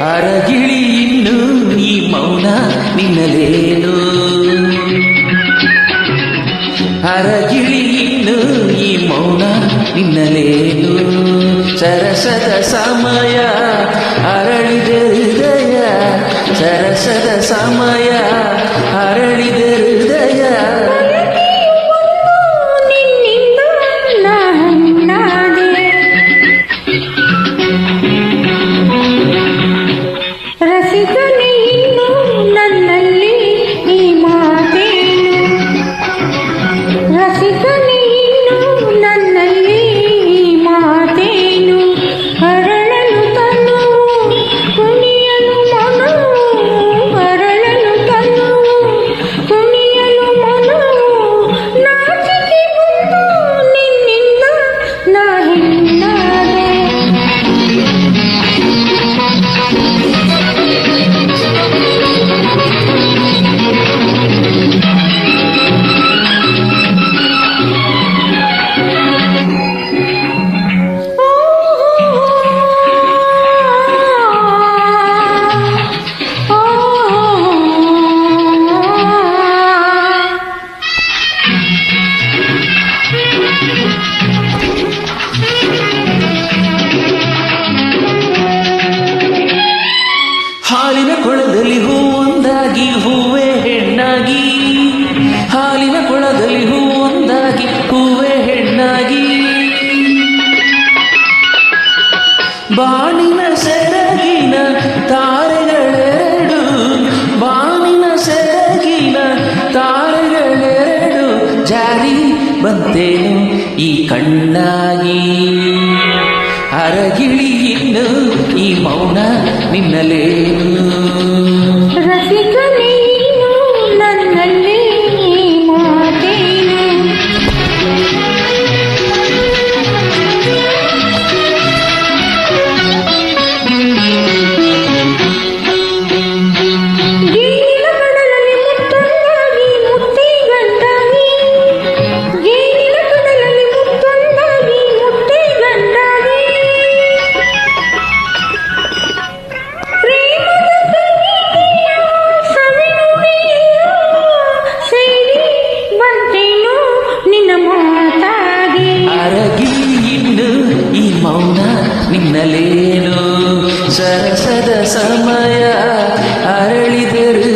ಅರಗಿಳಿ ಇನ್ನು ಈ ಮೌನ ನಿನ್ನಲೇನು? ಅರಗಿಳಿ ಇನ್ನು ಈ ಮೌನ ನಿನ್ನಲೇನು? ಸರಸದ ಸಮಯ ಅರಳಿದ ಹೃದಯ, ಸರಸದ ಹಾಲಿನ ಕೊಳದಲ್ಲಿ ಹೂವೊಂದಾಗಿ ಹೂವೆ ಹೆಣ್ಣಾಗಿ. ಹಾಲಿನ ಕೊಳದಲ್ಲಿ ಹೂವೊಂದಾಗಿ ಹೂವೇ ಹೆಣ್ಣಾಗಿ. ಬಾಣಿನ ಸೆರಗಿನ ತಾರೆಗಳೆರಡು, ಬಾಣಿನ ಸೆರಗಿನ ತಾರೆಗಳೆರಡು ಜಾರಿ ಬಂತೇನು ಈ ಕಣ್ಣಾಗಿ. ಅರಗಿಳಿ ಈ ಮೌನ ನಿನ್ನಲೇನು? ನಿನ್ನಲೇನು ಸರಸದ ಸಮಯ ಅರಳಿದರು